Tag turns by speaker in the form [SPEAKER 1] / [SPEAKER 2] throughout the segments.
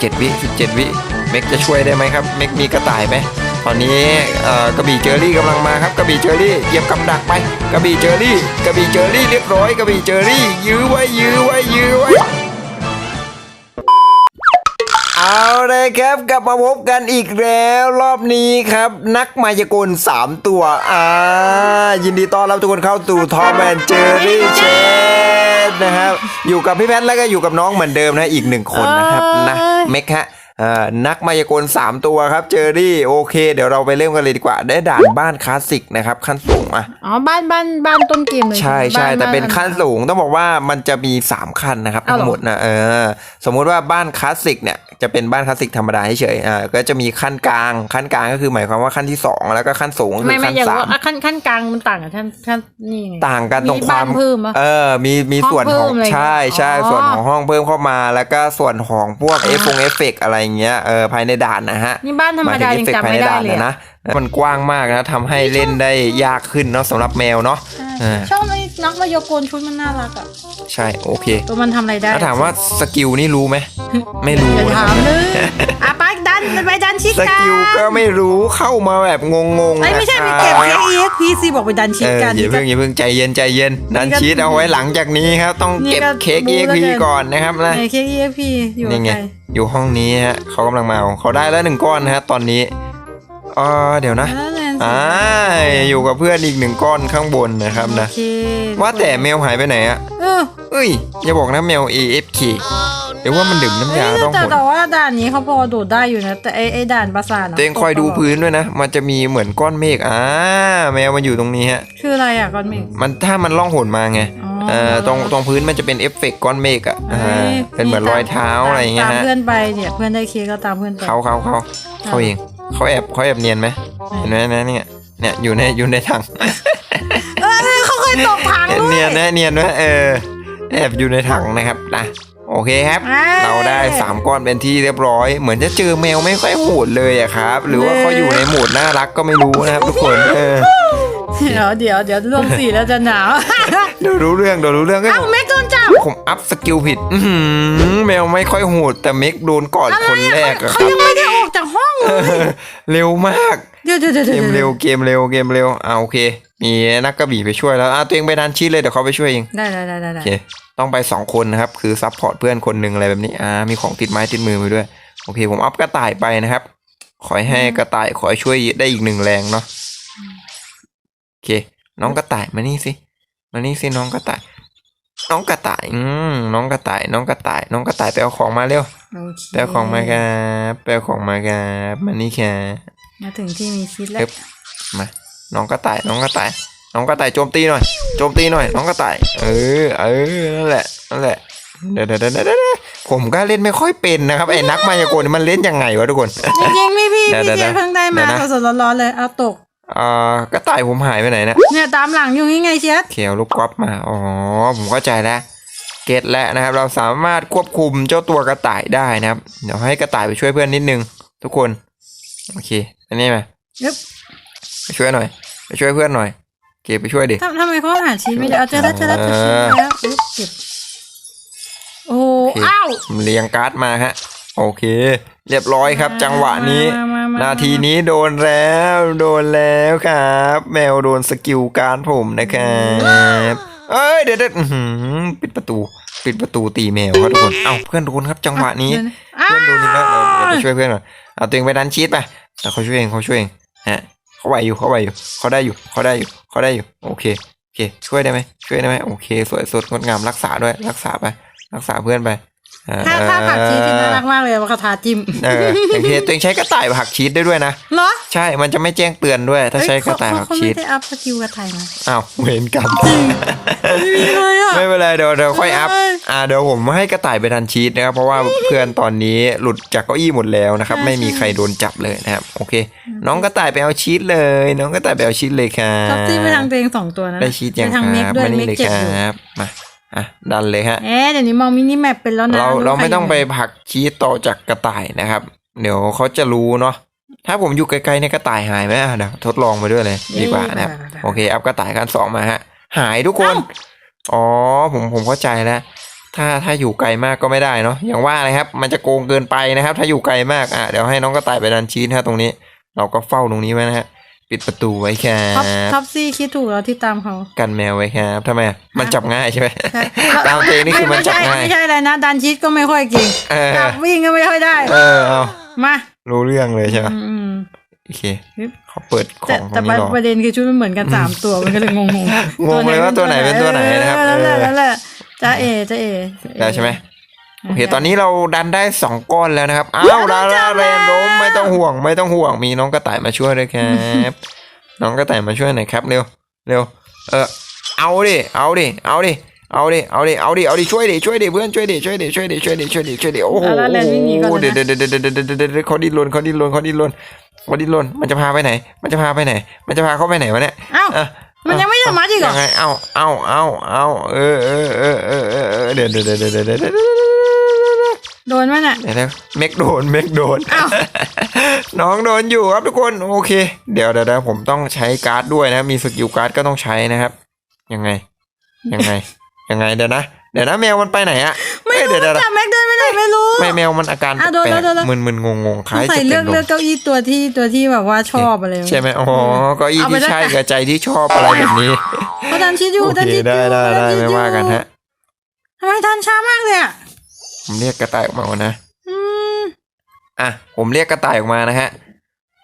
[SPEAKER 1] 17 วิ 17 วิ เมกจะช่วยได้ไหมครับ เมกมีกระต่ายไหม ตอนนี้กระบี่เจอรี่กำลังมาครับกระบี่เจอรี่เหยียบกับดักไปกระบี่เจอรี่กระบี่เจอรี่เรียบร้อยกระบี่เจอรี่ ยื้อไว้ยื้อไว้ยื้อไว้เอาเลยครับกลับมาพบกันอีกแล้วรอบนี้ครับ นักมายากล 3 ตัว อ่า ยินดีต้อนรับทุกคนเข้าสู่ทอมแอนเจอรี่เชน นะครับอยู่กับพี่แพทย์แล้วก็อยู่กับน้องเหมือนเดิมนะอีกหนึ่งคนนะครับนะเมกฮะเอ่อ นักมายากล 3 ตัวครับเจอรี่โอเค เดี๋ยวเราไปเริ่มกันเลยดีกว่า ได้ด่านบ้านคลาสสิกนะครับขั้นสูงอะ
[SPEAKER 2] อ๋อบ้านบ้านบ้านต้นเกมเลย
[SPEAKER 1] ใช่ใช่
[SPEAKER 2] บ้า
[SPEAKER 1] แต่เป็น
[SPEAKER 2] บ้า
[SPEAKER 1] ขั้นสูงต้องบอกว่ามันจะมี 3 ขั้นนะครับ
[SPEAKER 2] อ้าว
[SPEAKER 1] ทั้
[SPEAKER 2] เหรอ
[SPEAKER 1] งหมดนะเออสมมุติว่าบ้านคลาสสิกเนี่ยจะเป็นบ้านคลาสสิกธรรมดาเฉยๆอ่าก็จะมีขั้นกลางขั้นกลางก็คือหมายความว่าขั้นที่ 2 แล้วก็ขั้นสูงก็คื
[SPEAKER 2] ไม่
[SPEAKER 1] อ
[SPEAKER 2] ไม่
[SPEAKER 1] ขั้น
[SPEAKER 2] อย่าง
[SPEAKER 1] สา
[SPEAKER 2] ว่ามอะขั้นขั้นกลางมันต่างกับขั้นขั้นนี่ไง
[SPEAKER 1] ต่างกันตรงความ
[SPEAKER 2] บ้นเพิ่มปะ
[SPEAKER 1] เออมีมี
[SPEAKER 2] ห้อง
[SPEAKER 1] ส่วนของ
[SPEAKER 2] เพิ่มอะไร
[SPEAKER 1] ใช่ใช่
[SPEAKER 2] อ๋อ
[SPEAKER 1] ส่วนของห้องเพิ่มเข้ามา แล้วก็ส่วนของพวกเอฟงเอฟเฟกอะไรเงี้ยเออภายในด่านนะฮะ
[SPEAKER 2] นี่บ้านธรรมดายังจำไม่ได้เลย
[SPEAKER 1] หายถึงอฟฟกต์ภาในด่าน
[SPEAKER 2] อะ
[SPEAKER 1] นะมันกว้างมากนะทำให้เล่นได้ยากขึ้นเนาะสำหรับแมวเนาะเออ
[SPEAKER 2] ชอบไอ้นักมายากลชุดมันน่ารักอะ
[SPEAKER 1] ใช่โอเค
[SPEAKER 2] ตัวมันทำอะไรได้
[SPEAKER 1] ถ้าถามว่าสกิลนี่รู้ไหมไม่รู้
[SPEAKER 2] อย่า
[SPEAKER 1] นะ
[SPEAKER 2] ถามเลยอะไปดันไปดันชิด
[SPEAKER 1] ส
[SPEAKER 2] กัน
[SPEAKER 1] กิลก็ไม่รู้เข้ามาแบบงงๆ
[SPEAKER 2] ไอ้ยไม่ใช่ไปเก็บ
[SPEAKER 1] นะครับ
[SPEAKER 2] KEXP สิบอกไปดันชิ
[SPEAKER 1] เอ
[SPEAKER 2] ด
[SPEAKER 1] อ
[SPEAKER 2] กัน
[SPEAKER 1] อย่าเพิ่งอย่าเพิ่งใจเย็นใจเย็นดันชีตเอาไว้หลังจากนี้ครับต้องเก็บ
[SPEAKER 2] นี่ก็
[SPEAKER 1] เค้ก
[SPEAKER 2] รู้
[SPEAKER 1] เอ็ก
[SPEAKER 2] แล้ว
[SPEAKER 1] พี
[SPEAKER 2] กัน
[SPEAKER 1] ก่อนนะครับนะ
[SPEAKER 2] ไอ้ KEXP อยู่กับ
[SPEAKER 1] นี่ไง
[SPEAKER 2] ใคร
[SPEAKER 1] อยู่ห้องนี้ฮะเขากำลังมาเอาเขาได้แล้วหนึ่งก้อนนะฮะตอนนี้อ๋อเดี๋ยวนะ
[SPEAKER 2] แล้วแนนซี่
[SPEAKER 1] อ่าอยู่กับเพื่อนอีกหนึ่งก้อนข้างบนนะครับนะ
[SPEAKER 2] โอเค
[SPEAKER 1] ว่าแต่แมวหายไปไหนอะ
[SPEAKER 2] เออ
[SPEAKER 1] เอ้ยอย่าบอกนะแมว AFK หรือว่ามันดื่มน้ำยา
[SPEAKER 2] เอ้ย
[SPEAKER 1] ต้อง
[SPEAKER 2] แต่
[SPEAKER 1] หน
[SPEAKER 2] แต่ว่าด่านนี้เขาพอโดดได้อยู่นะแต่ไอ้ไอ้ด่านประสาทะ
[SPEAKER 1] ตัวเองคอยดูพื้นด้วยนะ มันจะมีเหมือนก้อนเมฆอ่าแมวมันอยู่ตรงนี้ฮะ
[SPEAKER 2] คืออะไรอะก้อนเมฆ
[SPEAKER 1] มันถ้ามันล่องหนมาไง
[SPEAKER 2] อ๋อ
[SPEAKER 1] เอ่อตรงตรงพื้นมันจะเป็นเอฟเฟกต์ก้อนเมฆอะอ่า
[SPEAKER 2] อ้ย
[SPEAKER 1] เป็นเหมือนรอยเท้าอะไรอย่างเงี้ย
[SPEAKER 2] ตาม
[SPEAKER 1] ฮะ
[SPEAKER 2] เพื่อนไปเนี่ยเพื่อนได้เค้กก็ตามเพื่อนไป
[SPEAKER 1] เขาเขาเขาเขาเองเขาแอบเขาแอบเนียนไหมเห็นไหมนะเนี่ยเนี่ยอยู่ในอยู่ในถัง
[SPEAKER 2] เออเขาเคยตกถังด้วย
[SPEAKER 1] เนียนนะเนียนนะเออแอบอยู่ในถังนะครับนะโอเคครับ
[SPEAKER 2] อ้ย
[SPEAKER 1] เราได้สามก้อนเป็นที่เรียบร้อย เหมือนจะเจอแมวไม่ค่อยโหดเลยอะครับ หรือว่าเขาอยู่ในโหมดน่ารักก็ไม่รู้นะครับทุกคนเออ
[SPEAKER 2] เดี๋ยวเดี๋ยวเดี๋ยวรวมสี่แล้วจะหนาว
[SPEAKER 1] เดี๋ยวรู้เรื่องเดี๋ยวรู้เรื่องก็
[SPEAKER 2] เอ้าเมฆโดนจับ
[SPEAKER 1] ผมอัพสกิลผิด อื้อหือแมวไม่ค่อยโหดแต่เมกโดนก่อนคนแรกอะค
[SPEAKER 2] เขา
[SPEAKER 1] รับ
[SPEAKER 2] ยังไม่ได้ออกจากห้องเลย
[SPEAKER 1] เร็วมาก
[SPEAKER 2] เดี๋ยวเดี๋ยวเดี๋ยว
[SPEAKER 1] เก
[SPEAKER 2] เดี๋ยว
[SPEAKER 1] มเร็วเกมเร็วเกมเร็วอ่าโอเค มีนักกระบี่ไปช่วยแล้วอะตัวเองไปดันชีสเลยเดี๋ยวเขาไปช่วยเอง
[SPEAKER 2] ได้ได้ได้ได้
[SPEAKER 1] โอ
[SPEAKER 2] ได้
[SPEAKER 1] เคต้องไปสองคนนะครับคือซัพพอร์ตเพื่อนคนหนึ่งอะไรแบบนี้อ่ามีของติดไม้ติดมือไปด้วยโอเค ผมอัพกระต่ายไปนะครับ ขอให้กระต่ายขอให้ช่วยได้อีกหนึ่งแรงเนาะโอเค น้องกระต่ายมานี่สิ มานี่สิน้องกระต่าย น้องกระต่าย อืมน้องกระต่าย น้องกระต่าย น้องกระต่ายไปเอาของมาเร็ว
[SPEAKER 2] โอเค
[SPEAKER 1] ไปเอาของมาครับไปเอาของมาครับมานี่ค่ะ
[SPEAKER 2] มาถึงที่มีชีสแล้
[SPEAKER 1] เอ๊
[SPEAKER 2] ว
[SPEAKER 1] บมา น้องกระต่าย น้องกระต่าย น้องกระต่ายโจมตีหน่อย โจมตีหน่อย น้องกระต่าย เออ เออ นั่นแหละ นั่นแหละ เดี๋ยวเดี๋ยวเดี๋ยวเดี๋ยวเดี๋ยวผมก็เล่นไม่ค่อยเป็นนะครับไอ้นักมายากลนี่มันเล่นยังไงวะทุกคน
[SPEAKER 2] จริงๆพี่พี่
[SPEAKER 1] เดี๋ยว
[SPEAKER 2] พี่
[SPEAKER 1] เดี๋ยว
[SPEAKER 2] เจเพิ่งได้มา
[SPEAKER 1] เดี๋ยวนะ
[SPEAKER 2] สดๆร้อนๆเลยเอาตก
[SPEAKER 1] อ่ากระต่ายผมหายไปไหนนะ
[SPEAKER 2] เนี่ยตามหลังอยู่นี่ไงเชียส
[SPEAKER 1] เขียวลูกกอล์ฟมา อ๋อ ผมเข้าใจแล้ว เก็ตแล้วนะครับ เราสามารถควบคุมเจ้าตัวกระต่ายได้นะครับ เดี๋ยวให้กระต่ายไปช่วยเพื่อนนิดนึง ทุกคน โอเค อันนี้มา
[SPEAKER 2] ยึบ
[SPEAKER 1] ไปช่วยหน่อย ไปช่วยเพื่อนหน่อยโอเคไปช่วยดิ
[SPEAKER 2] ทำทำไมเขาหาชีสไม่ได้เอาเจอแล้วเจอแล้วเจอแล้วอุ๊ยเก็บ โอ้โห
[SPEAKER 1] โอเค
[SPEAKER 2] อ้าว
[SPEAKER 1] เรียงการ์ดมาฮะ โอเค เรียบร้อยครับ จังหวะนี้
[SPEAKER 2] มามามา
[SPEAKER 1] นาทีนี้โดนแล้ว โดนแล้วครับ แมวโดนสกิลการดผมนะครับเอ้ยเดี๋ยวเดี๋ยวอื้อหือปิดประตู ปิดประตูตีแมวครับทุกคนเอ้าเพื่อนโดนครับ จังหวะนี้
[SPEAKER 2] อ้าว
[SPEAKER 1] เพื่อนโดนอีกแล้วเออเดี๋ยวไปช่วยเพื่อนหน่อยเอาตัวเองไปดันชีตไปแต่เขาช่วยเองเขาช่วยเองฮะเขาไหวอยู่เขาไหวอยู่เขาได้อยู่เขาได้อยู่เขาได้อยู่โอเคโอเค ช่วยได้ไหมช่วยได้ไหมโอเค สวยสดงดงามรักษาด้วยรักษาไป รักษาเพื่อนไปเออ
[SPEAKER 2] ถ้าถ้าผักชีสที่น่ารักมากเลยว่าคาถาจิ้ม
[SPEAKER 1] เออโอเคตัวเองใช้กระต่ายผักชีสได้ด้วยนะ
[SPEAKER 2] เหรอ
[SPEAKER 1] ใช่มันจะไม่แจ้งเตือนด้วย ถ้าใช้กระต่ายผัก
[SPEAKER 2] เขา
[SPEAKER 1] ชี
[SPEAKER 2] ไม่
[SPEAKER 1] ส
[SPEAKER 2] ได้อัพสกิลกระต่ายมา
[SPEAKER 1] อ้าวเวรกรรม
[SPEAKER 2] ไม่มีเลยอะ
[SPEAKER 1] ไม่เป็นไรเดี๋ยวเดี๋ยวค่อยอัพ
[SPEAKER 2] เอ้ย
[SPEAKER 1] อ่าเดี๋ยวผมให้กระต่ายไปทันชีสนะครับเพราะว่าเพื่อนตอนนี้หลุดจากเก้าอี้หมดแล้วนะครับ
[SPEAKER 2] ใช่
[SPEAKER 1] ไม่มีใครโดนจับเลยนะครับโอเค น้องกระต่ายไปเอาชีสเลย น้องกระต่ายไปเอาชีสเลยครับ
[SPEAKER 2] ชอบจิ้มไปทางตัวเองสองตัวนะ
[SPEAKER 1] ได้ชีสยัง
[SPEAKER 2] ไป
[SPEAKER 1] ค
[SPEAKER 2] ทางเม
[SPEAKER 1] รั
[SPEAKER 2] ก
[SPEAKER 1] บ
[SPEAKER 2] ด้วย
[SPEAKER 1] มา
[SPEAKER 2] เม
[SPEAKER 1] นี่
[SPEAKER 2] ก
[SPEAKER 1] เลย
[SPEAKER 2] เจ็บ
[SPEAKER 1] ค
[SPEAKER 2] อยู่
[SPEAKER 1] รับมา อะดันเลยฮะ
[SPEAKER 2] เอ๊ะเดี๋ยวนี้มองมินิแมปเป็นแล้วนะ
[SPEAKER 1] เราเราไม่ต้องไป
[SPEAKER 2] ใคร
[SPEAKER 1] ผลักชีสต่อจากกระต่ายนะครับ เดี๋ยวเขาจะรู้เนาะถ้าผมอยู่ไกลๆในยกระต่ายหายไหมอะเดี๋ยวทดลองไปด้วยเลย ดีกว่านะครับโอเคอัพกระต่ายขั้นสองมาฮะ หายทุกคน อ๋อผมผมเข้าใจแล้ว ถ้าถ้าอยู่ไกลมากก็ไม่ได้เนาะอย่างว่าเลยครับ มันจะโกงเกินไปนะครับ ถ้าอยู่ไกลมากอะเดี๋ยวให้น้องกระต่ายไปดันชีสนะฮะตรงนี้ เราก็เฝ้าตรงนี้ไว้นะฮะ ปิดประตูไว้ครั
[SPEAKER 2] ท็อปท็อบปซี่คิดถูกแล้วที่ตามเขา
[SPEAKER 1] กันแมวไว้ครับทำไมอะมันจับง่ายใช่ไหม
[SPEAKER 2] ใช่
[SPEAKER 1] ตามตัวเองนี่คือมันจับง่าย
[SPEAKER 2] ไม่ใช่อะไรนะดันชีสก็ไม่ค่อยเก่ง
[SPEAKER 1] เออ
[SPEAKER 2] จับวิ่งก็ไม่ค่อยได้
[SPEAKER 1] เออเอา
[SPEAKER 2] มา
[SPEAKER 1] รู้เรื่องเลยใช่ไหม
[SPEAKER 2] อืมอืม
[SPEAKER 1] โอเคเขาเปิดข
[SPEAKER 2] แต่
[SPEAKER 1] องตร
[SPEAKER 2] แต่
[SPEAKER 1] งนี้รอ
[SPEAKER 2] ประเด็นคือชุดมันเหมือนกันสามตัวมันก็เลยงงง
[SPEAKER 1] งงเลยว่าตัวไหนเป็นตัวไหนนะครับ
[SPEAKER 2] เออนั่นแหละ
[SPEAKER 1] เออ
[SPEAKER 2] นั่นแหละจ้าเอจ้าเอ
[SPEAKER 1] ได้ใช่ไหม โอเคตอนนี้เราดันได้สองก้อนแล้วนะครับ อ้าวลาลาเรนล้มไม่ต้องห่วง ไม่ต้องห่วง มีน้องกระต่ายมาช่วยด้วยครับ น้องกระต่ายมาช่วยหน่อยครับ เร็ว เร็ว เออ เอาดิ เอาดิ เอาดิ เอาดิ เอาดิ เอาดิ เอาดิ ช่วยดิ ช่วยดิ เพื่อน ช่วยดิ ช่วยดิ ช่วยดิ ช่วยดิ ช่วยดิ ช่วยดิ โอ้โห
[SPEAKER 2] ลาลาแลนด์วิ่งหนีก่อน
[SPEAKER 1] เดี๋ยว
[SPEAKER 2] นะ
[SPEAKER 1] เดี๋ยวเดี๋ยวเดี๋ยวเดี๋ยวเดี๋ยวเดี๋ยวเขาดิ้นรนเขาดิ้นรนเขาดิ้นรนเขาดิ้นรนมันจะพาไปไหน มันจะพาไปไหน มันจะพาเขาไปไหนวะเนี่ย
[SPEAKER 2] เอ้า
[SPEAKER 1] อะ
[SPEAKER 2] มันยังไม่สามารถอีกเหรอ
[SPEAKER 1] ยังไงเอาเอาเอาเอาเออเออเออเออเออเออเดี๋ยวเดี๋ยวเดี๋ยวเดี๋ยว
[SPEAKER 2] โดนมั้ยน่ะ
[SPEAKER 1] เดี๋ยวนะเมกโดนเมกโดน
[SPEAKER 2] อ้าว
[SPEAKER 1] น้องโดนอยู่ครับทุกคนโอเคเดี๋ยวเดี๋ยวเดี๋ยวผมต้องใช้การ์ดด้วยนะ มีสกิลการ์ดก็ต้องใช้นะครับ ยังไง ยังไง ยังไงเดี๋ยวนะเดี๋ยวนะแมวมันไปไหนอะ
[SPEAKER 2] ไม่
[SPEAKER 1] เอ้ย
[SPEAKER 2] รู้
[SPEAKER 1] เดี๋ยวเดี๋ยว
[SPEAKER 2] จับแม็กเดินไปไหนไม่รู้
[SPEAKER 1] ไม่แมวมันอาการ
[SPEAKER 2] อะโดน
[SPEAKER 1] แปล
[SPEAKER 2] แล้วโดนแล้ว
[SPEAKER 1] กๆมึนๆงงๆคล้าย
[SPEAKER 2] ใส่
[SPEAKER 1] จะ
[SPEAKER 2] เลื
[SPEAKER 1] เป็
[SPEAKER 2] อก
[SPEAKER 1] นล
[SPEAKER 2] เลือก
[SPEAKER 1] ม
[SPEAKER 2] เก้าอี้ตัวที่ตัวที่แบบว่าชอบอะไร
[SPEAKER 1] ใช่ไหมอ๋อเก็อี้
[SPEAKER 2] เอาไป
[SPEAKER 1] ที่
[SPEAKER 2] ได้
[SPEAKER 1] ใช่กับใจที่ชอบอะไรแบบนี้
[SPEAKER 2] เขาดันชิดอยู่
[SPEAKER 1] โอ
[SPEAKER 2] ดัน
[SPEAKER 1] เค
[SPEAKER 2] ชิดอ
[SPEAKER 1] ได้
[SPEAKER 2] ยู่
[SPEAKER 1] ได้
[SPEAKER 2] ดั
[SPEAKER 1] ได้
[SPEAKER 2] ชิ
[SPEAKER 1] ไม่
[SPEAKER 2] อยู่
[SPEAKER 1] ว่ากันฮะ
[SPEAKER 2] ทำไมทันช้ามากเลยอะ
[SPEAKER 1] ผมเรียกกระต่ายออกมาก่อนนะ
[SPEAKER 2] อืม
[SPEAKER 1] อะผมเรียกกระต่ายออกมานะฮะ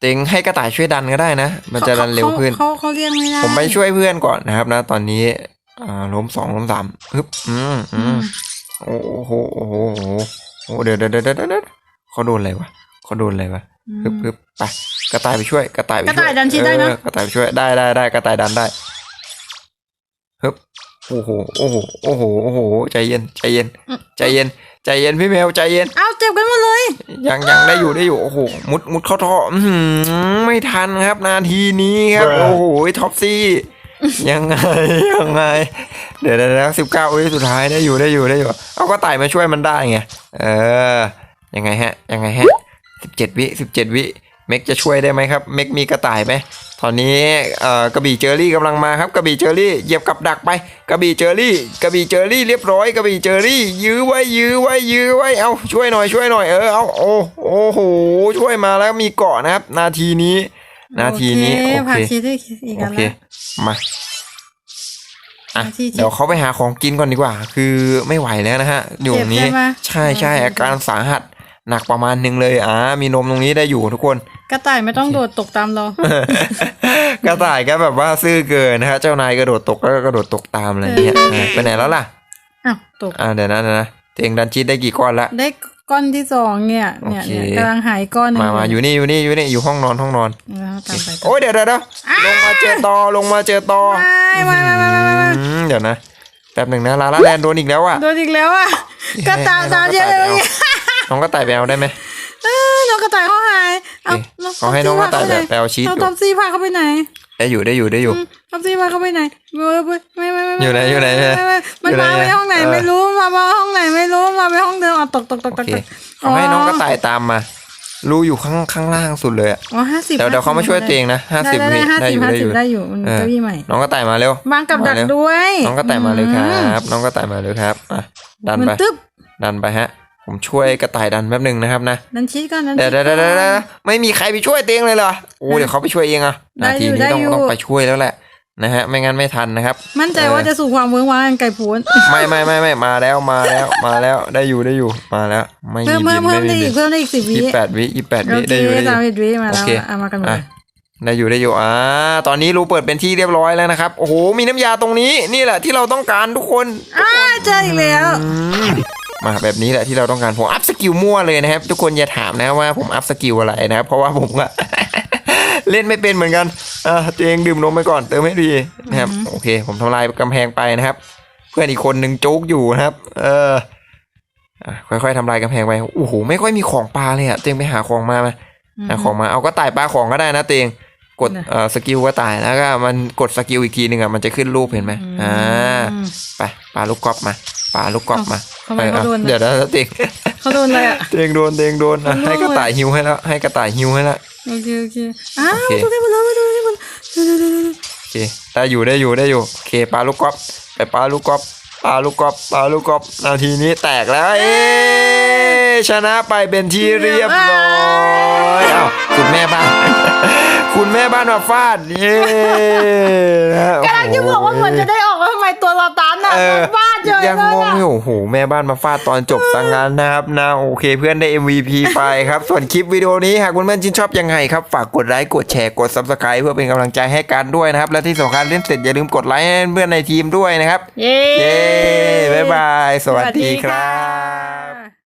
[SPEAKER 1] เต็งให้กระต่ายช่วยดันก็ได้นะ มันจะดันเร็วขึ้น
[SPEAKER 2] เขาเขาเรียกไม่ได้
[SPEAKER 1] ผมไปช่วยเพื่อนก่อนนะครับ นะ ตอนนี้ อ่าล้มสองล้มสามฮึบอืมอืมโอ้โหโอ้โหโอ้โหโอ้โหเดี๋ยวเดี๋ยวเดี๋ยวเดี๋ยวเดี๋ยวเขาโดนอะไรวะเขาโดนอะไรวะฮึบฮึบไปกระต่ายไปช่วยกระต่ายไปช่วย
[SPEAKER 2] กระต่ายดันชิดได้นะ
[SPEAKER 1] เออกระต่ายไปช่วยได้ได้ได้กระต่ายดันได้ฮึบโอ้โหโอ้โหโอ้โหโอ้โหใจเย็นใจเย็นใจเย็น ใจเย็นพี่แมวใจเย็น
[SPEAKER 2] เอาเจ็บกันหมดเลย
[SPEAKER 1] ยังยังได้อยู่ได้อยู่โอ้โหมุดมุดเข้าท่ออื้อหือไม่ทันครับ นาทีนี้ครับโอ้โหท็อปซี่ ยังไงยังไง เดี๋ยวเดี๋ยวสิบเก้าวิสุดท้ายได้อยู่ได้อยู่ได้อยู่ เอาก็ไต่มาช่วยมันได้ไงเออยังไงฮะยังไงฮะสิบเจ็ดวิสิบเจ็ดวิ เม็กจะช่วยได้ไหมครับ เม็กมีกระต่ายไหมตอนนี้เอ่อกระบี่เจอรี่กำลังมาครับกระบี่เจอรี่เหยียบกับดักไปกระบี่เจอรี่กระบี่เจอรี่เรียบร้อยกระบี่เจอรี่ ยื้อไว้ยื้อไว้ยื้อไว้เอาช่วยหน่อยช่วยหน่อยเออเอาโอ้โอ้โหช่วยมาแล้วมีเกาะนะครับ นาทีนี้ นาทีนี้โอ
[SPEAKER 2] ผ่า
[SPEAKER 1] เค
[SPEAKER 2] นชีสได้อีก
[SPEAKER 1] โอ
[SPEAKER 2] อัน
[SPEAKER 1] เค
[SPEAKER 2] ละ
[SPEAKER 1] มาอะ
[SPEAKER 2] นาทีที่
[SPEAKER 1] เดี๋ยวเขาไปหาของกินก่อนดีกว่า คือไม่ไหวแล้วนะฮะอยู่ตรงนี้
[SPEAKER 2] เจ็บใช่ไหม
[SPEAKER 1] ใช่ใช่
[SPEAKER 2] โอเค
[SPEAKER 1] อาการสาหัส หนักประมาณหนึ่งเลยอ่ามีนมตรงนี้ได้อยู่ทุกคน
[SPEAKER 2] กระต่ายไม่ต้องโดดตกตามเรา
[SPEAKER 1] กระต่ายก็แบบว่าซื่อเกินนะฮะเจ้านายกระโดดตกก็กระโดดตกตามอะไรอย่างเงี้ยอะไปไหนแล้วล่ะ
[SPEAKER 2] อ้าวตก
[SPEAKER 1] อ่าเดี๋ยวนะเดี๋ยวนะเตงดันชีสได้กี่ก้อนละ
[SPEAKER 2] ได้ก้อนที่สองเนี่ย เนี่ย
[SPEAKER 1] โอเค
[SPEAKER 2] เนี่ยกำลังหายก้อนหนึ่ง
[SPEAKER 1] มามาอยู่นี่อยู่นี่อยู่นี่อยู่ห้องนอนห้องนอน
[SPEAKER 2] แล้วตามไป
[SPEAKER 1] โอ้ยเดี๋ยวเดี๋ยวเดี๋ยวลงมาเจอตอลงมาเจอตอ
[SPEAKER 2] ไม่ไม่ไม่ไม่ไม่ไม่
[SPEAKER 1] อืมเดี๋ยวนะแป๊บหนึ่งนะลาลาแลนโดนอีกแล้วอะ
[SPEAKER 2] โดนอีกแล้วอะกระต่ายตามเยอะเลย
[SPEAKER 1] น้องกระต่ายไปเอาได้ไหม
[SPEAKER 2] เออน้องกระต่ายเขาหายเอา
[SPEAKER 1] โอเคขอให้น้องกระต่ายแบบไปเอาชีส
[SPEAKER 2] เอา
[SPEAKER 1] อยู่
[SPEAKER 2] ทอมซี่พาเขาไปไหน
[SPEAKER 1] ได้อยู่ได้อยู่ได้อยู่
[SPEAKER 2] อืมทอมซี่พาเขาไปไหนไม่ไม่ไม่ไม่ไม่
[SPEAKER 1] อยู่ไหนอยู่ไหน
[SPEAKER 2] ม่ม่ม่มัน
[SPEAKER 1] อยู่ไหน
[SPEAKER 2] มาไปห้องไหน
[SPEAKER 1] เออ
[SPEAKER 2] ไม่รู้มาไปห้องไหนไม่รู้มาไปห้องเดิมอะตกตกตกต
[SPEAKER 1] โอกเค
[SPEAKER 2] ตก
[SPEAKER 1] ขอให้น้องกระต่ายตามมารู้อยู่ข้างข้างล่างสุดเลยอะ
[SPEAKER 2] อ๋อห้าสิบ
[SPEAKER 1] เดี๋ยวเดี๋ยวเขามาช่วยตัวเองนะห้าสิบ
[SPEAKER 2] ได้
[SPEAKER 1] วิ
[SPEAKER 2] ได้ห้า
[SPEAKER 1] ได้
[SPEAKER 2] สิ
[SPEAKER 1] อบยู่
[SPEAKER 2] ห้า
[SPEAKER 1] ได้อ
[SPEAKER 2] สิบ
[SPEAKER 1] ยู่
[SPEAKER 2] ได้อยู่มัน
[SPEAKER 1] เออ
[SPEAKER 2] เก้าอี้ใหม่
[SPEAKER 1] น้องกระต่ายมาเร็ว
[SPEAKER 2] วางกับดัก
[SPEAKER 1] มาเร็ว
[SPEAKER 2] ด้วย
[SPEAKER 1] น้องกระต่ายมาเลยครับ น้องกระต่ายมาเลยครับอะดัน
[SPEAKER 2] มัน
[SPEAKER 1] ไป
[SPEAKER 2] ตึ๊บ
[SPEAKER 1] ดันไปฮะ ผมช่วยกระต่ายดันแป๊บหนึ่งนะครับนะ
[SPEAKER 2] ดันชี้ก่อนดัน
[SPEAKER 1] เดี๋ยว
[SPEAKER 2] ชี้
[SPEAKER 1] เดี๋ยว
[SPEAKER 2] ก่
[SPEAKER 1] เดี๋
[SPEAKER 2] อย
[SPEAKER 1] วนเดี๋ยวไม่มีใครไปช่วยเตียงเลยเหรอโอ้เดี๋ยวเขาไปช่วยเองอะ
[SPEAKER 2] ได้
[SPEAKER 1] นา
[SPEAKER 2] อ
[SPEAKER 1] ที
[SPEAKER 2] ยู่
[SPEAKER 1] นี้
[SPEAKER 2] ได้
[SPEAKER 1] ต้อง
[SPEAKER 2] อยู่
[SPEAKER 1] ต้องไปช่วยแล้วแหละนะฮะไม่งั้นไม่ทันนะครับ
[SPEAKER 2] มั่นใจ
[SPEAKER 1] เออ
[SPEAKER 2] ว่าจะสู่ความเวิ้งว้างไก่พูน
[SPEAKER 1] ไม่ไม่ไม่ไม่มาแล้วมาแล้วมาแล้วได้อยู่ได้อยู่มาแล้ว ไม่มี
[SPEAKER 2] เพิ่ม
[SPEAKER 1] บิ
[SPEAKER 2] เพิ่ม
[SPEAKER 1] น
[SPEAKER 2] เพิ่
[SPEAKER 1] ไม่
[SPEAKER 2] ม
[SPEAKER 1] มี
[SPEAKER 2] ได้
[SPEAKER 1] บิ
[SPEAKER 2] อีก
[SPEAKER 1] น
[SPEAKER 2] เพิ่มได้อีกสิบวิ
[SPEAKER 1] ยี่สิบแปดวิยี่สิบแปด
[SPEAKER 2] โอ
[SPEAKER 1] วิ
[SPEAKER 2] เค
[SPEAKER 1] ได้อยู่ได้อ
[SPEAKER 2] สาม
[SPEAKER 1] ยู่
[SPEAKER 2] สิบวิมาแล้ว
[SPEAKER 1] โอเค
[SPEAKER 2] เอามากันหมด
[SPEAKER 1] อะ
[SPEAKER 2] เลย
[SPEAKER 1] ได้อยู่ได้อยู่อ่าตอนนี้รูเปิดเป็นที่เรียบร้อยแล้วนะครับ โอ้โหมีน้ำยาตรงนี้นี่แหละที่เราต้องการทุกคน
[SPEAKER 2] อ่าเจออีกแล้ว
[SPEAKER 1] อืม มาแบบนี้แหละที่เราต้องการผมอัพสกิลมั่วเลยนะครับ ทุกคนอย่าถามนะว่าผมอัพสกิลอะไรนะครับ เพราะว่าผมก็เล่นไม่เป็นเหมือนกันอ่าตัวเองดื่มนมไปก่อนเติมให้ดีนะครับโอเค ผมทำลายกำแพงไปนะครับ เพื่อนอีกคนหนึ่งจุกอยู่นะครับ เอออะค่อยๆทำลายกำแพงไปโอ้โหไม่ค่อยมีของปลาเลยอะเตียงไปหาของมามาหาของมาเอาก็ต่ายปลาของก็ได้นะเตียงกด
[SPEAKER 2] นะ
[SPEAKER 1] เอ่อสกิลก็ต่ายแล้วก็มันกดสกิลอีกทีหนึ่งอะมันจะขึ้นรูปเห็นไหมอ่า
[SPEAKER 2] อืม
[SPEAKER 1] ไป ปลาลูกกอล์ฟมาปลาลูกกอล์ฟมา
[SPEAKER 2] ทำไมเขาโดน
[SPEAKER 1] เดี๋ยวนะเตียง
[SPEAKER 2] เขาโดนอะไรอะ
[SPEAKER 1] เตียงโดนเตียงโดนอะ
[SPEAKER 2] เขาโดน
[SPEAKER 1] ให้กระต่ายฮิวให้แล้วให้กระต่ายฮิวให้แล้ว
[SPEAKER 2] โอเคโอเคอ้าว
[SPEAKER 1] โอเค
[SPEAKER 2] ตัวนี้หมดแล้วตัวนี้หมดแล้ว
[SPEAKER 1] โอเคได้อยู่ได้อยู่ได้อยู่โอเคปลาลูกกอล์ฟไปปลาลูกกอล์ฟปาลูกกอล์ฟปาลูกกอล์ฟนาทีนี้แตกแล้วเอ๊ะชนะไปเป็นที่เรียบร้อยเอ้าคุณแม่บ้านคุณแม่บ้านมาฟาดเย้
[SPEAKER 2] กำลังจะบอกว่าเหมือนจะได้ออก เราตันอะ
[SPEAKER 1] เออ
[SPEAKER 2] บ้าเจอ
[SPEAKER 1] ยังงงอยู่โอ้โหแม่บ้านมาฟาดตอนจบสังงานนะครับนะโอเคเพื่อนได้ MVP ไปครับ ส่วนคลิปวิดีโอนี้หากคุณเพื่อนชื่นชอบยังไงครับ ฝากกดไลค์กดแชร์กด Subscribe เพื่อเป็นกำลังใจให้กันด้วยนะครับ และที่สำคัญเล่นเสร็จอย่าลืมกดไลค์ให้เพื่อนในทีมด้วยนะครับ
[SPEAKER 2] เย้
[SPEAKER 1] เย้บ๊ายบาย สวัส
[SPEAKER 2] สวัสดี
[SPEAKER 1] ดีค
[SPEAKER 2] ค่ะ
[SPEAKER 1] รับ